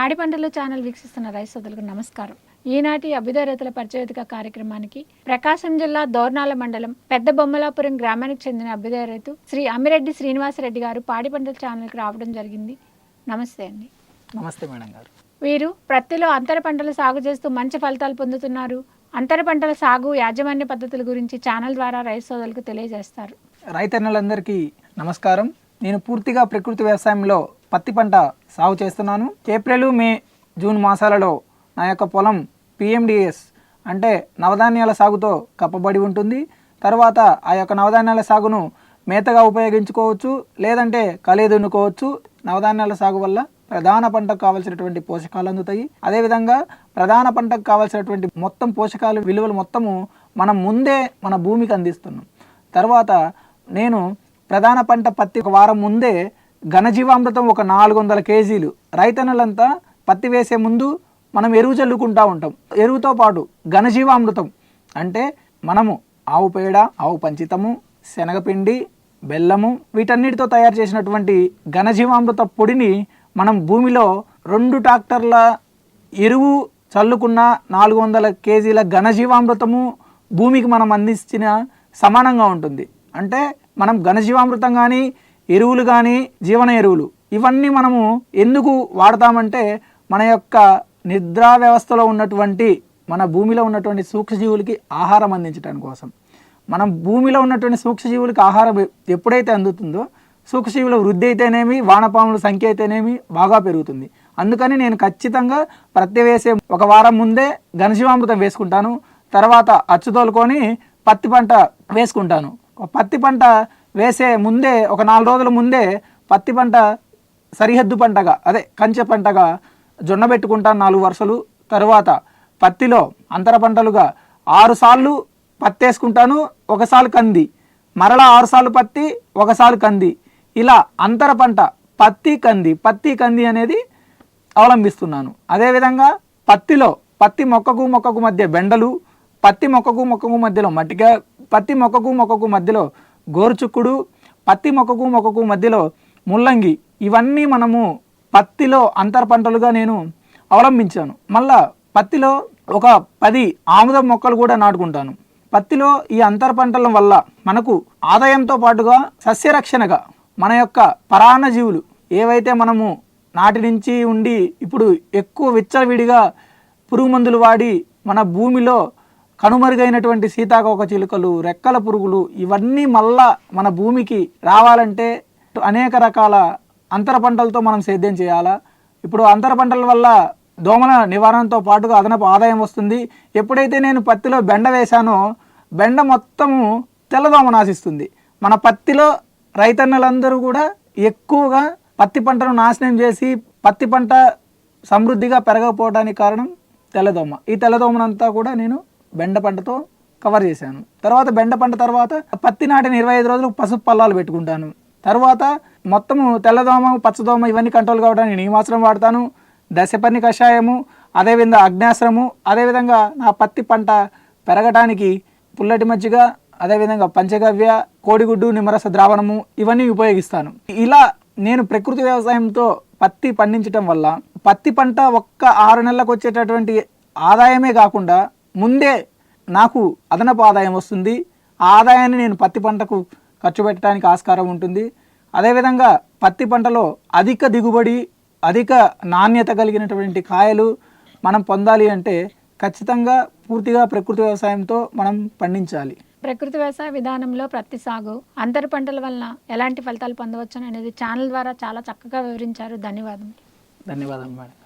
ఆడి పంటలు ఛానల్ వీక్షిస్తున్న రైతు సోదరులకు నమస్కారం. ఈనాటి అభ్యుదయ రైతుల పరిచయవేదిక కార్యక్రమానికి ప్రకాశం జిల్లా దోర్నాల మండలం పెద్ద బొమ్మలాపురం గ్రామానికి చెందిన అభ్యుదయ రైతు శ్రీ అమ్మిరెడ్డి శ్రీనివాసరెడ్డి గారు పాడి పంటల ఛానల్కి రావడం జరిగింది. నమస్తే అండి. నమస్తే మేడం గారు. వీరు ప్రత్తిలో అంతర పంటలు సాగు చేస్తూ మంచి ఫలితాలు పొందుతున్నారు. అంతర పంటల సాగు యాజమాన్య పద్ధతుల గురించి ఛానల్ ద్వారా రైతు సోదరులకు తెలియజేస్తారు. రైతన్నలందరికీ నమస్కారం. నేను పూర్తిగా ప్రకృతి వ్యవసాయంలో పత్తి పంట సాగు చేస్తున్నాను. ఏప్రిల్ మే జూన్ మాసాలలో నా యొక్క పొలం పిఎండిఎస్ అంటే నవధాన్యాల సాగుతో కప్పబడి ఉంటుంది. తర్వాత ఆ యొక్క నవధాన్యాల సాగును మేతగా ఉపయోగించుకోవచ్చు లేదంటే కలే దున్నుకోవచ్చు నవధాన్యాల సాగు వల్ల ప్రధాన పంటకు కావాల్సినటువంటి పోషకాలు అందుతాయి. అదేవిధంగా ప్రధాన పంటకు కావాల్సినటువంటి మొత్తం పోషకాలు విలువలు మొత్తము మనం ముందే మన భూమికి అందిస్తున్నాం. తర్వాత నేను ప్రధాన పంట పత్తి ఒక వారం ముందే ఘనజీవామృతం ఒక నాలుగు వందల కేజీలు. రైతన్నలంతా పత్తి వేసే ముందు మనం ఎరువు చల్లుకుంటూ ఉంటాం. ఎరువుతో పాటు ఘనజీవామృతం అంటే మనము ఆవు పేడ ఆవు పంచితము శనగపిండి బెల్లము వీటన్నిటితో తయారు చేసినటువంటి ఘనజీవామృత పొడిని మనం భూమిలో రెండు ట్రాక్టర్ల ఎరువు చల్లుకున్న నాలుగు వందల కేజీల ఘనజీవామృతము భూమికి మనం అందించిన సమానంగా ఉంటుంది. అంటే మనం ఘనజీవామృతం కానీ ఎరువులు కానీ జీవన ఎరువులు. ఇవన్నీ మనము ఎందుకు వాడతామంటే మన యొక్క నిద్రా వ్యవస్థలో ఉన్నటువంటి మన భూమిలో ఉన్నటువంటి సూక్ష్మజీవులకి ఆహారం అందించడం కోసం. మనం భూమిలో ఉన్నటువంటి సూక్ష్మజీవులకి ఆహారం ఎప్పుడైతే అందుతుందో సూక్ష్మజీవుల వృద్ధి అయితేనేమి వానపాముల సంఖ్య అయితేనేమి బాగా పెరుగుతుంది. అందుకని నేను ఖచ్చితంగా ప్రత్తి వేసే ఒక వారం ముందే ఘనజీవామృతం వేసుకుంటాను. తర్వాత అచ్చుతోలుకొని పత్తి పంట వేసుకుంటాను. పత్తి పంట వేసే ముందే ఒక నాలుగు రోజుల ముందే పత్తి పంట సరిహద్దు పంటగా అదే కంచె పంటగా జొన్న పెట్టుకుంటాను నాలుగు వరుసలు. తరువాత పత్తిలో అంతర పంటలుగా ఆరు సార్లు పత్తి వేసుకుంటాను ఒకసారి కంది. మరలా ఆరు సార్లు పత్తి ఒకసారి కంది. ఇలా అంతర పంట పత్తి కంది పత్తి కంది అనేది అవలంబిస్తున్నాను. అదేవిధంగా పత్తిలో పత్తి మొక్కకు మొక్కకు మధ్య బెండలు పత్తి మొక్కకు మొక్కకు మధ్యలో మట్టిక పత్తి మొక్కకు మొక్కకు మధ్యలో గోరుచుక్కుడు పత్తి మొక్కకు మొక్కకు మధ్యలో ముల్లంగి ఇవన్నీ మనము పత్తిలో అంతర పంటలుగా నేను అవలంబించాను. మళ్ళా పత్తిలో ఒక పది ఆముదం మొక్కలు కూడా నాటుకుంటాను. పత్తిలో ఈ అంతర పంటల వల్ల మనకు ఆదాయంతో పాటుగా సస్యరక్షణగా మన యొక్క పరాన్న జీవులు ఏవైతే మనము నాటి నుంచి ఉండి ఇప్పుడు ఎక్కువ విచ్చలవిడిగా పురుగు మందులు వాడి మన భూమిలో కనుమరుగైనటువంటి సీతాకోక చిలుకలు రెక్కల పురుగులు ఇవన్నీ మళ్ళా మన భూమికి రావాలంటే అనేక రకాల అంతర పంటలతో మనం సేద్యం చేయాలా? ఇప్పుడు అంతర పంటల వల్ల దోమల నివారణతో పాటుగా అదనపు ఆదాయం వస్తుంది. ఎప్పుడైతే నేను పత్తిలో బెండ వేశానో బెండ మొత్తము తెల్లదోమ నాశిస్తుంది. మన పత్తిలో రైతన్నలందరూ కూడా ఎక్కువగా పత్తి పంటను నాశనం చేసి పత్తి పంట సమృద్ధిగా పెరగకపోవడానికి కారణం తెల్లదోమ ఈ తెల్లదోమనంతా కూడా నేను బెండ పంటతో కవర్ చేశాను. తర్వాత బెండ పంట తర్వాత పత్తి నాటిన ఇరవై ఐదు రోజులు పసుపు పల్లాలు పెట్టుకుంటాను. తర్వాత మొత్తము తెల్లదోమ పచ్చదోమ ఇవన్నీ కంట్రోల్ కావడానికి నీమాసనం వాడతాను. దశపర్ణి కషాయము అదేవిధంగా అగ్నాశ్రము అదేవిధంగా నా పత్తి పంట పెరగటానికి పుల్లటి మజ్జిగ అదేవిధంగా పంచగవ్య కోడిగుడ్డు నిమ్మరస ద్రావణము ఇవన్నీ ఉపయోగిస్తాను. ఇలా నేను ప్రకృతి వ్యవసాయంతో పత్తి పండించటం వల్ల పత్తి పంట ఒక్క ఆరు నెలలకు వచ్చేటటువంటి ఆదాయమే కాకుండా ముందే నాకు అదనపు ఆదాయం వస్తుంది. ఆ ఆదాయాన్ని నేను పత్తి పంటకు ఖర్చు పెట్టడానికి ఆస్కారం ఉంటుంది. అదేవిధంగా పత్తి పంటలో అధిక దిగుబడి అధిక నాణ్యత కలిగినటువంటి కాయలు మనం పొందాలి అంటే ఖచ్చితంగా పూర్తిగా ప్రకృతి వ్యవసాయంతో మనం పండించాలి. ప్రకృతి వ్యవసాయ విధానంలో ప్రతి సాగు అంతర పంటల వలన ఎలాంటి ఫలితాలు పొందవచ్చు అనేది ఛానల్ ద్వారా చాలా చక్కగా వివరించారు. ధన్యవాదం ధన్యవాదాలు మేడం.